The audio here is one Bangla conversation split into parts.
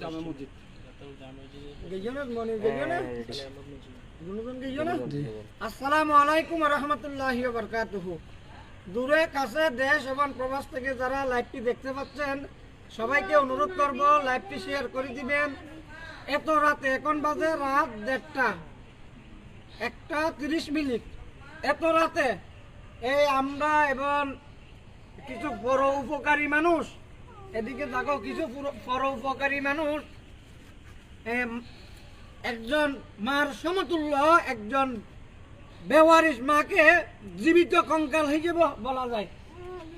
জামে মসজিদ। গেইজনের মনে গেইজনে আসসালামু আলাইকুম রহমতুল্লাহি বারকাতুহু। দূরে কাছে দেশ এবং প্রবাস থেকে যারা লাইভটি দেখতে পাচ্ছেন সবাইকে অনুরোধ করব লাইভটি শেয়ার করে দিবেন। এত রাতে এখন বাজে রাত দেড়টা। একটা তিরিশ মিনিট। এত রাতে এই আমরা এবং কিছু পর উপকারী মানুষ এদিকে দেখো, কিছু পুরো- পর উপকারী মানুষ। একজন মার সমতুল্য, একজন বেওয়ারিশ মাকে জীবিত কঙ্কাল হিসেবে বলা যায়।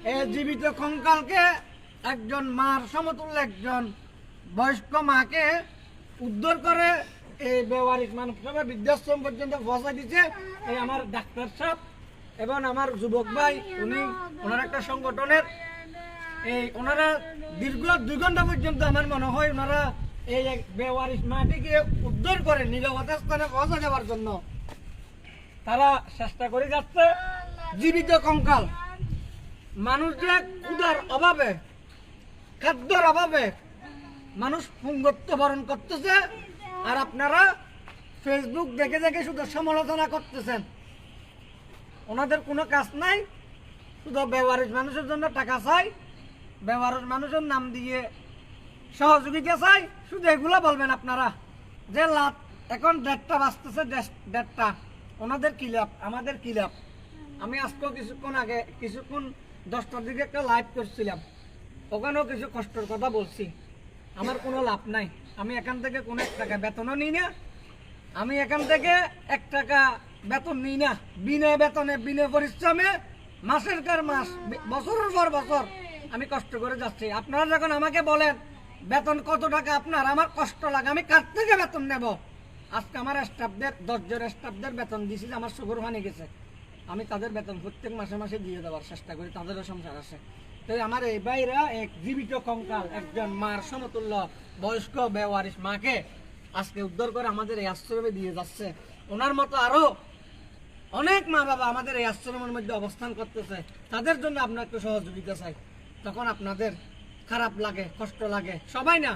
এই জীবিত কঙ্কালকে একজন মার সমতুল্য, একজন বয়স্ক মাকে উদ্ধার করে এই মানুষ সবাই বৃদ্ধাশ্রম পর্যন্ত পৌঁছায় দিচ্ছে এই আমার ডাক্তার সাহেব এবং আমার যুবক ভাই, উনি, ওনার একটা সংগঠনের এই ওনারা দীর্ঘ দুই ঘণ্টা পর্যন্ত আমার মনে হয় ওনারা এই বেওয়ারিশ মাটিকে উদ্ধার করে নিরাপত্তা স্থানে পৌঁছে যাওয়ার জন্য। তারা চেষ্টা করে যাচ্ছে। জীবিত কঙ্কাল। মানুষ যে অভাবে, খাদ্যর অভাবে মানুষ পুঙ্গত্ব বরণ করতেছে। আর আপনারা ফেসবুক দেখে দেখে শুধু সমালোচনা করতেছেন। ওনাদের কোনো কাজ নাই। শুধু ব্যবহারিক মানুষের জন্য টাকা চাই। ব্যবহারের মানুষের নাম দিয়ে সহযোগিতা চাই? শুধু এগুলো বলবেন আপনারা। যে লাভ এখন দেড়টা বাঁচতেছে দেড়টা। ওনাদের কি লাভ? আমাদের কি লাভ? আমি আজকেও কিছুক্ষণ আগে, কিছুক্ষণ দশটার দিকে একটা লাইভ করছিলাম। ওখানেও কিছু কষ্টের কথা বলছি। আমার কোনো লাভ নাই। আমি এখান থেকে কোনো এক টাকা বেতনও নিই না। আমি এখান থেকে এক টাকা বেতন নিই না। বিনা বেতনে, বিনা পরিশ্রমে মাসের কার মাস? বছরের পর বছর। আমি কষ্ট করে যাচ্ছি। আপনারা যখন আমাকে বলেন, বেতন কত টাকা? আপনার আমার কষ্ট লাগে। আমি কার থেকে বেতন নেব? আজকে আমার স্টাফদের দশজন স্টাফদের বেতন দিয়েছি যে আমার সুগর মানে গেছে। আমি তাদের বেতন প্রত্যেক মাসে মাসে দিয়ে দেওয়ার চেষ্টা করি, তাদেরও সংসার আছে। তো আমার এই ভাইরা এক জীবিত কঙ্কাল, একজন মার সমতুল্য, বয়স্ক, বেওয়ারিশ মাকে আজকে উদ্ধার করে আমাদের এই আশ্রমে দিয়ে যাচ্ছে। ওনার মতো আরও অনেক মা বাবা আমাদের এই আশ্রমের মধ্যে অবস্থান করতেছে। তাদের জন্য আপনার একটু সহযোগিতা চাই। তখন আপনাদের খারাপ লাগে, কষ্ট লাগে। সবাই না,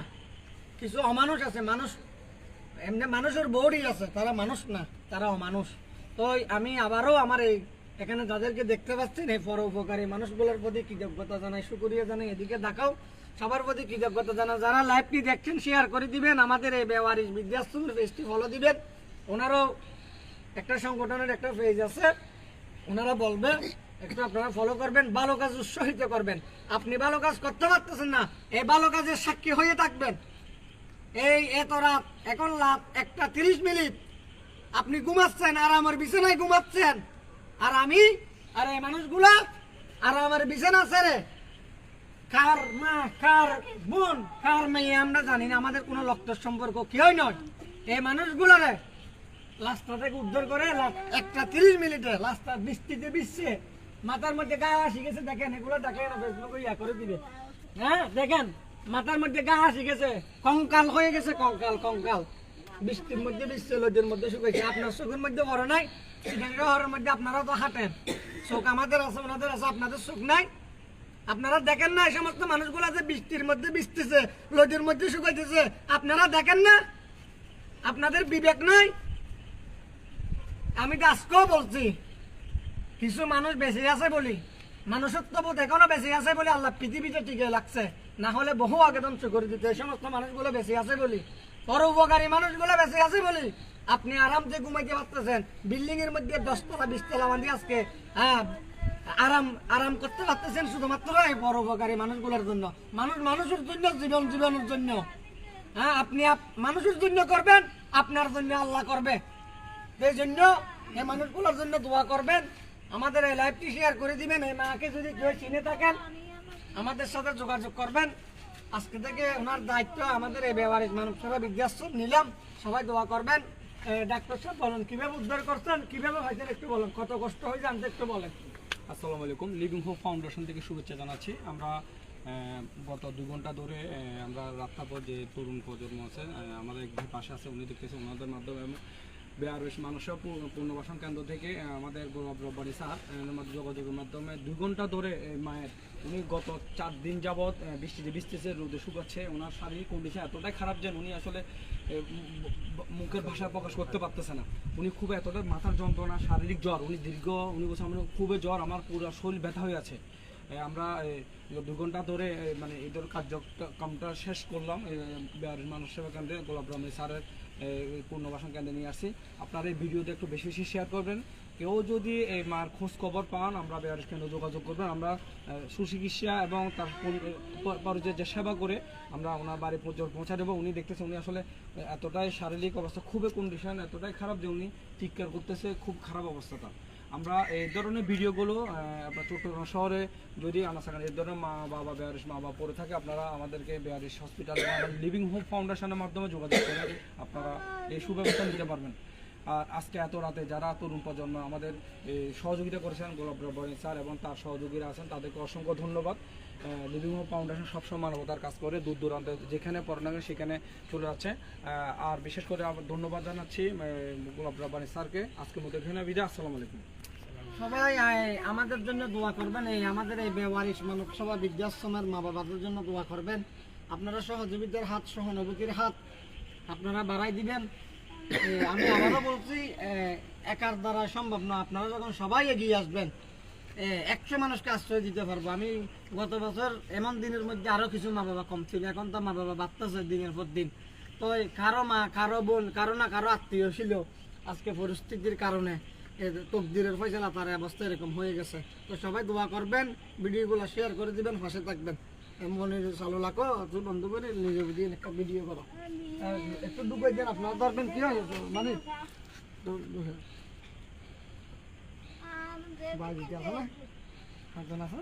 কিছু অমানুষ আছে, মানুষ, এমনি মানুষের বউরই আছে, তারা মানুষ না, তারা অমানুষ। তো আমি আবারও আমার এই, এখানে যাদেরকে দেখতে পাচ্ছেন, এই পর উপকারী মানুষগুলোর প্রতি কৃতজ্ঞতা জানাই, শুক্রিয়া জানাই। এদিকে দেখাও, সবার প্রতি কৃতজ্ঞতা জানা, যারা লাইভটি দেখছেন শেয়ার করে দিবেন, আমাদের এই ব্যবহারিক বিদ্যাশ্রমের পেজটি ফলো দিবেন। ওনারও একটা সংগঠনের একটা পেজ আছে, ওনারা বলবে একটু আপনারা ফলো করবেন, ভালো কাজ উৎসাহিত করবেন। আপনি ভালো কাজ করতে পারতেছেন না, এই ভালো কাজের সাক্ষী হয়ে থাকবেন। এই এত রাত, এখন রাত একটা তিরিশ মিনিট। আপনি ঘুমাচ্ছেন, আর আমার বিছানায় ঘুমাচ্ছেন। আর আমি, আর এই মানুষগুলা, আর আমার বিছানা ছেড়ে, কার মা, কার বোন, কার মেয়ে, আমরা জানি না, আমাদের কোনো রক্তের সম্পর্ক কেউই নয়। এই মানুষগুলারে রাস্তা থেকে উদ্ধার করে একটা তিরিশ মিনিটে রাস্তা বৃষ্টিতে বৃষ্টি মাথার মধ্যে গা আসি গেছে, দেখেন, এগুলো দেখেন হ্যাঁ দেখেন, মাথার মধ্যে গা আসি কঙ্কাল হয়ে গেছে, কঙ্কাল কঙ্কাল। বৃষ্টির মধ্যে, বৃষ্টি লোদের মধ্যে শুকাইছে। আপনার চোখের মধ্যে বড় নাই শহরের মধ্যে আপনারা তো হাঁটেন। চোখ আমাদের আছে, ওনাদের আছে, আপনাদের চোখ নাই। আপনারা দেখেন না, এই সমস্ত মানুষগুলো যে বৃষ্টির মধ্যে বৃষ্টিছে লোদের মধ্যে শুকাইতেছে, আপনারা দেখেন না? আপনাদের বিবেক নাই? আমি তো আজকেও বলছি কিছু মানুষ বেঁচে আছে বলি মানুষত্ব বোধ এখনও বেঁচে আছে বলে আল্লাহ পৃথিবীতে টিকে লাগছে। না হলে বহু আগে ধ্বংস করে দিতে এই সমস্ত মানুষগুলো বেঁচে আছে বলি। পর উপকারী মানুষগুলো বেঁচে আছে বলি। আপনি আরামসে ঘুমাইতে পারতেছেন। বিল্ডিং এর মধ্যে দশতলা, বিশতলা বান্ধি আজকে আরাম আরাম করতে পারতেছেন শুধুমাত্র এই পর উপকারী মানুষগুলোর জন্য। মানুষ, মানুষের জন্য, জীবন জীবনের জন্য। হ্যাঁ আপনি আপ- মানুষের জন্য করবেন, আপনার জন্য আল্লাহ করবে। এই জন্য এই মানুষগুলোর জন্য দোয়া করবেন। আমাদের এই লাইভটি শেয়ার করে দিবেন, এই মাকে যদি কেউ চিনে থাকেন, আমাদের সাথে যোগাযোগ করবেন। আজকে থেকে ওনার দায়িত্ব আমাদের এই ব্যবহারিক মানব সেবা বিদ্যাশ্রম, নিলাম। সবাই দোয়া করবেন। ডাক্তার সাহেব বলেন, কীভাবে উদ্ধার করছেন? কীভাবে হয়েছেন একটু বলেন, কত কষ্ট হয়ে জানতে একটু বলেন। আসসালামু আলাইকুম। লিভিং হোপ ফাউন্ডেশন থেকে শুভেচ্ছা জানাচ্ছি। আমরা গত দুই ঘণ্টা ধরে আমরা রাস্তাপর যে তরুণ প্রজন্ম আছে আমাদের এক ভাই পাশে আছে, উনি দেখতেছে ওনাদের মাধ্যমে বেয়ারস মানুষের পূর্ণ- পুনর্বাসন কেন্দ্র থেকে আমাদের গৌরব রব্বানি স্যার যোগাযোগের মাধ্যমে দুই ঘণ্টা ধরে মায়ের, উনি গত চার দিন যাবৎ বৃষ্টিতে বৃষ্টিতে রোদে শুকাচ্ছে, ওনার শারীরিক কন্ডিশন এতটাই খারাপ যে উনি আসলে মুখের ভাষায় প্রকাশ করতে পারতেছে না। উনি খুব এতটাই মাথার যন্ত্রণা, শারীরিক জ্বর, উনি দীর্ঘ, উনি বলছে, আমার খুবই জ্বর, আমার পুরো শরীর ব্যথা হয়ে আছে। আমরা দু ঘণ্টা ধরে মানে এদের কার্যক্রমটা শেষ করলাম মানুষ সেবা কেন্দ্রে গোলাপ রহমান স্যারের পুনর্বাসন কেন্দ্রে নিয়ে আসছি। আপনারা এই ভিডিওতে একটু বেশি বেশি শেয়ার করবেন। কেউ যদি এই মার খোঁজ খবর পান, আমরা বিহারের কেন্দ্রে যোগাযোগ করবেন। আমরা সুচিকিৎসা এবং তার পরিচয় যে সেবা করে আমরা ওনার বাড়ি পর্যন্ত পৌঁছা দেবো। উনি দেখতেছে উনি আসলে এতটাই শারীরিক অবস্থা, খুবই কন্ডিশন এতটাই খারাপ যে উনি চিৎকার করতেছে, খুব খারাপ অবস্থাটা। আমরা এই ধরনের ভিডিওগুলো আপনার চট্টগ্রাম শহরে যদি আনাসাকান এই ধরনের মা বাবা, বেয়ারিশ মা বাবা পড়ে থাকে, আপনারা আমাদেরকে বেয়ারিশ হসপিটাল লিভিং হোম ফাউন্ডেশনের মাধ্যমে যোগাযোগ করে আপনারা এই সুব্যবস্থা নিতে পারবেন। আর আজকে এত রাতে যারা তরুণ প্রজন্ম আমাদের সহযোগিতা করেছেন, গোলাপ রব্বানি স্যার এবং তার সহযোগীরা আছেন, তাদেরকে অসংখ্য ধন্যবাদ। লিভিং হোম ফাউন্ডেশন সবসময় মানবতার কাজ করে, দূর দূরান্তে যেখানে পড়ানো সেখানে চলে যাচ্ছে। আর বিশেষ করে ধন্যবাদ জানাচ্ছি গোলাপ রব্বানি স্যারকে। আজকের মতো এখানে বিদায়, আসসালামু আলাইকুম। সবাই আমাদের জন্য দোয়া করবেন। এই আমাদের এই বেওয়ারিশ মানব সভা বৃদ্ধাশ্রমের মা বাবাদের জন্য দোয়া করবেন। আপনারা সহযোগিতার হাত, সহানুভূতির হাত আপনারা বাড়াই দিবেন। আমি আবারও বলছি একার দ্বারা সম্ভব না। আপনারা যখন সবাই এগিয়ে আসবেন একশো মানুষকে আশ্রয় দিতে পারব। আমি গত বছর এমন দিনের মধ্যে আরও কিছু মা বাবা কম ছিল। এখন তো মা বাবা বাড়তেছে দিনের পর দিন। তো কারও মা, কারও বোন, কারও না কারও আত্মীয় ছিল আজকে পরিস্থিতির কারণে। তকদিরের ফয়সালা তার অবস্থা এরকম হয়ে গেছে। তো সবাই দোয়া করবেন ভিডিওগুলো শেয়ার করে দিবেন হাসে থাকবেন। মনের চালু লাখো তুই বন্ধু করে নিজে বুঝিয়ে একটা ভিডিও করো। একটু ডুবাই দেন আপনারা ধরবেন কি হয়? মানে হবে আছে না? আছে?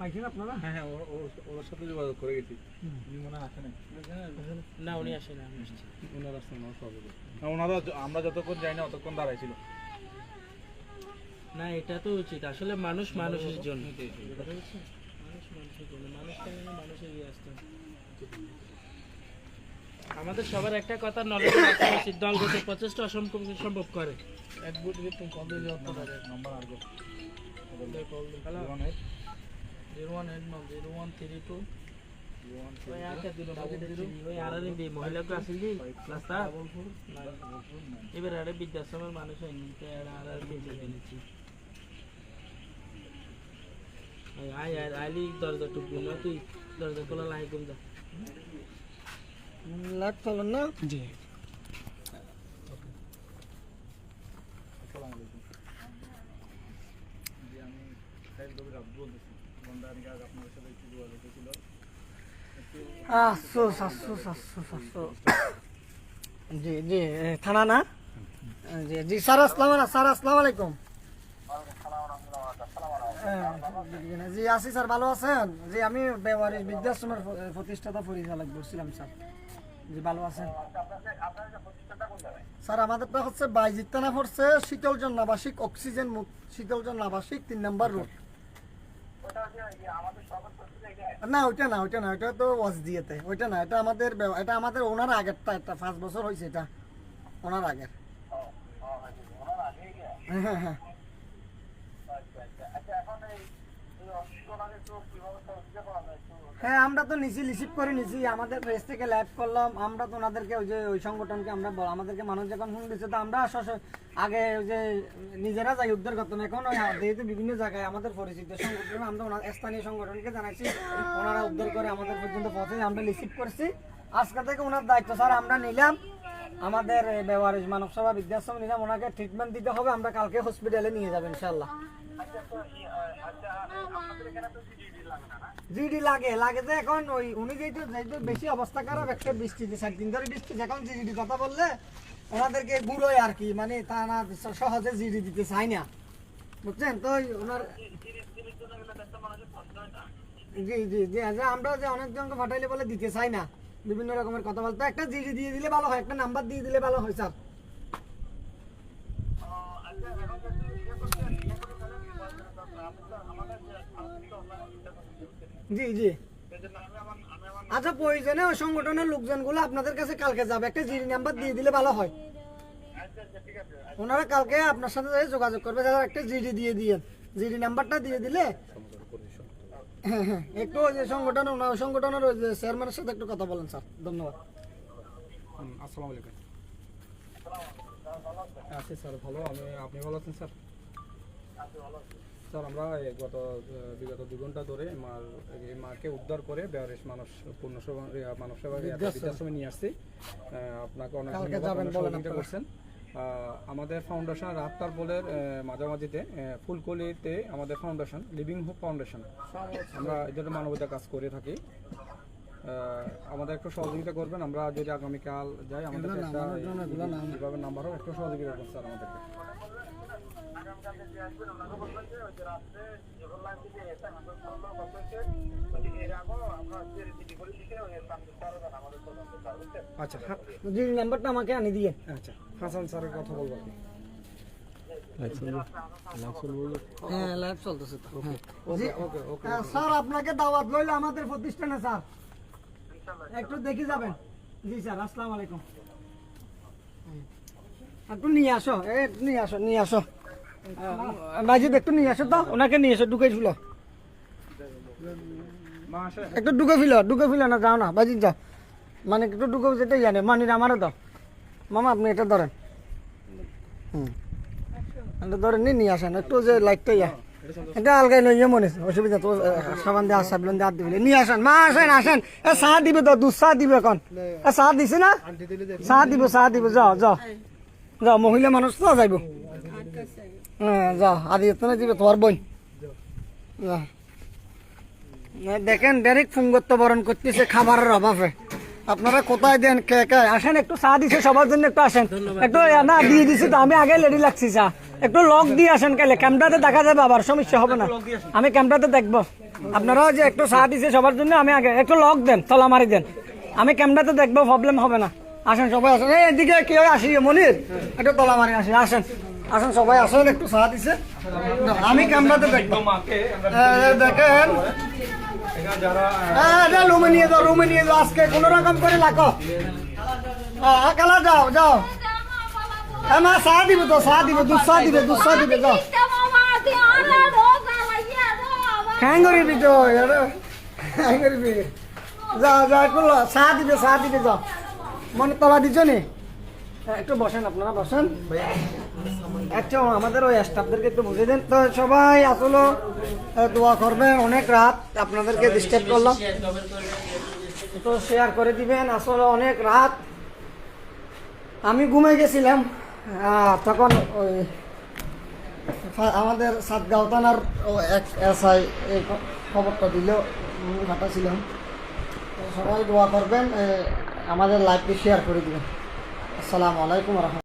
পাইছেন আপনারা? হ্যাঁ হ্যাঁ ওর- সাথে যোগাযোগ করে গেছি। উনি মনে আসে না উনি আসেন আমি আসছি। ওনার না, আমরা যতক্ষণ যাই না অতক্ষণ দাঁড়াইছিল। না এটা তো উচিত। আসলে মানুষ মানুষের জন্য। আমাদের সবার একটা কথা নলেজ রাখা উচিত দলগত প্রচেষ্টা অসম্ভব সম্ভব করে। এক বুট কল দিয়ে নাম্বার আর zero one eight now zero one three two এবার আরে বৃদ্ধাশ্রমের মানুষ হয়নি আর আর বেঁচে ফেলেছি আয় আয় আইলি দরজা টুকু না তুই দরজা খোলা লাই কম যা। লাইট চলেন না? জি। আসসালামু আলাইকুম। জি আমি সাইদ রবি রাব্বু আলাইকুম আছি স্যার, ভালো আছেন? আমি বৃদ্ধাশ্রমের প্রতিষ্ঠাতা পরিচালক বলছিলাম, স্যার। জি, ভালো আছেন? স্যার আমাদেরটা হচ্ছে বাইজিত্তানা পড়ছে শীতলজন আবাসিক অক্সিজেন মুক্ত শীতলজন আবাসিক তিন নম্বর রোড। না, ওইটা না ওইটা না, ওইটা তো ওয়াজ দিয়েতে। ওইটা না, এটা আমাদের এটা আমাদের ওনার আগেরটা, একটা পাঁচ বছর হয়েছে এটা। ওনার আগের। হ্যাঁ হ্যাঁ হ্যাঁ। হ্যাঁ আমরা তো নিচি রিসিভ করে নিছি আমাদের প্রেস থেকে লাইভ করলাম আমরা তো ওনাদেরকে ওই যে ওই সংগঠনকে আমরা আমাদেরকে মানুষ যখন ফোন দিচ্ছে তো আমরা আগে ওই যে নিজেরা যাই উদ্ধার করতাম এখন ওই যেহেতু বিভিন্ন জায়গায় আমাদের পরিচিত সংগঠন আমরা ওনার স্থানীয় সংগঠনকে জানাইছি ওনারা উদ্ধার করে আমাদের পর্যন্ত পৌঁছে আমরা রিসিভ করছি আজকে থেকে ওনার দায়িত্ব স্যার আমরা নিলাম আমাদের ব্যবহারিক মানব সেবা বৃদ্ধাশ্রম নিলাম ওনাকে ট্রিটমেন্ট দিতে হবে আমরা কালকে হসপিটালে নিয়ে যাবেন ইনশাল্লাহ জিডি লাগে লাগে যে এখন ওই, উনি যেহেতু যেহেতু বেশি অবস্থা খারাপ, একটা বৃষ্টি যে সাত দিন ধরে বৃষ্টি, এখন জিডি কথা বললে ওনাদেরকে গুঁড়োয় আর কি মানে তারা সহজে জিডি দিতে চায় না। বুঝছেন? তো ওনার জি জি জি আমরা যে অনেকজনকে ফাটাইলে বলে দিতে চাই না, বিভিন্ন রকমের কথা বলতো। একটা জিডি দিয়ে দিলে ভালো হয়, একটা নাম্বার দিয়ে দিলে ভালো হয়, স্যার। জি জি। আচ্ছা প্রয়োজনে ওই সংগঠনের লোকজনগুলো আপনাদের কাছে কালকে যাবে। একটা জিডি নাম্বার দিয়ে দিলে ভালো হয়। ওনারা কালকে আপনার সাথে যোগাযোগ করবে। দাদা, একটা জিডি দিয়ে দিয়ে জিডি নাম্বারটা দিয়ে দিলে হ্যাঁ হ্যাঁ একটু ওই যে সংগঠন, ওনার সংগঠনের ওই যে চেয়ারম্যানের সাথে একটু কথা বলেন, স্যার। ধন্যবাদ। আসসালামু আলাইকুম। আছি, স্যার, ভালো। আমি আপনি ভালো আছেন, স্যার? স্যার আমরা গত বিগত দু ঘণ্টা ধরে মার এই মাকে উদ্ধার করে বেয়ারেশ মানুষ পূর্ণসভা মানব সেবা বৃদ্ধাশ্রমে নিয়ে আসছি। আপনাকে অনেক ধন্যবাদ, করছেন। আমাদের ফাউন্ডেশন রাফতার বলের মাঝামাঝিতে ফুলকলিতে আমাদের ফাউন্ডেশন লিভিং হোপ ফাউন্ডেশন। আমরা এই ধরনের মানবতা কাজ করে থাকি। আমাদের একটু সহযোগিতা করবেন আমরা যদি আগামীকাল যাই আমাদের যেভাবে নাম্বার হোক একটু সহযোগিতা করবেন স্যার আমাদেরকে। আচ্ছা নাম্বারটা আমাকে আনি দিয়ে। আচ্ছা হাসান স্যারের কথা বলব হ্যাঁ হ্যাঁ, স্যার আপনাকে দাওয়াত রইল আমাদের প্রতিষ্ঠানে স্যার। একটু দেখে যাবেন। জি স্যার আলাইকুম। একটু নিয়ে আসো একটু নিয়ে আসো নিয়ে আসো। মাজিদ একটু নিয়ে আসো তো। ওনাকে নিয়ে এসো, ঢুকে মাসে একটু ঢুকে ফিল ঢুকে ফিল না, যাও না। বাজিদ যাও। মানে একটু ঢুকে যেতে জানে মানির আমারও দাও। মামা, আপনি এটা ধরেন। হুম। ধরেন, নিয়ে আসেন। একটু যে লাইটটা ইয়া। এটা আলগাই লইয়ে মনে অসুবিধা তো সাবান দিয়ে আসার দিয়ে দিবি নিয়ে আসেন, মা, আসেন আসেন। এ চাহ দিবে তো, দুধ চাহ দিবে এখন। এ চাহ দিছে না? চাহ দিব চাহ দিব, যাও যাও। যাও, মহিলা মানুষ তো যাইব। হ্যাঁ যাও, আদি এতনে দিবে তোমার বোন। দেখেন ডাইরেক্ট ফুঙ্গত্ব বরণ করতেছে, খাবারের অভাবে। আপনারা কোথায় দেন? কে কে? আসেন একটু চা দিছে সবার জন্য একটু আসেন। একটু না দিয়ে দিছি তো আমি আগে লেডি লাগছি চা। একটু লক দিয়ে আসেন কালে ক্যামেরাতে দেখা যাবে আবার সমস্যা হবে না। আমি ক্যামেরাতে দেখব। আপনারাও যে একটু চা দিছে সবার জন্য আমি আগে একটু লক দেন তলা মারি দেন। আমি ক্যামেরাতে দেখব প্রবলেম হবে না। আসেন সবাই আসেন। এই এদিকে কেউ আসি মনির? একটু তলা মারি আসি আসেন। আসেন সবাই আসেন একটু চা দিছে। আমি ক্যামেরাতে দেখব। দেখেন। যারা হ্যাঁ নিয়ে যাও রুমে নিয়ে যাও আজকে কোনো রকম করে লাখো হ্যাঁ কালা যাও যাও। হ্যাঁ মা চা দিব তো চা দিব দুধ চা দিবে দুধ চা দিবে যাও। হ্যাং করিবি তো হ্যাং করিবি যাও যাও একটু চা দিবে চা দিবে যাও। মনে তলা দিছ হ্যাঁ, বসেন আপনারা বসেন। আচ্ছা আমাদের ওই স্টাফদেরকে একটু বুঝে দেন। তো সবাই আসলে দোয়া করবেন, অনেক রাত আপনাদেরকে ডিস্টার্ব করলাম। তো শেয়ার করে দিবেন, আসলে অনেক রাত। আমি ঘুমে গেছিলাম তখন ওই আমাদের সাতগাঁও থানার এক এসআই এই খ- খবরটা দিল ঘাটাছিলাম। সবাই দোয়া করবেন আমাদের লাইভটি শেয়ার করে দিবেন। আসসালামু আলাইকুম রহমতুল্লাহ।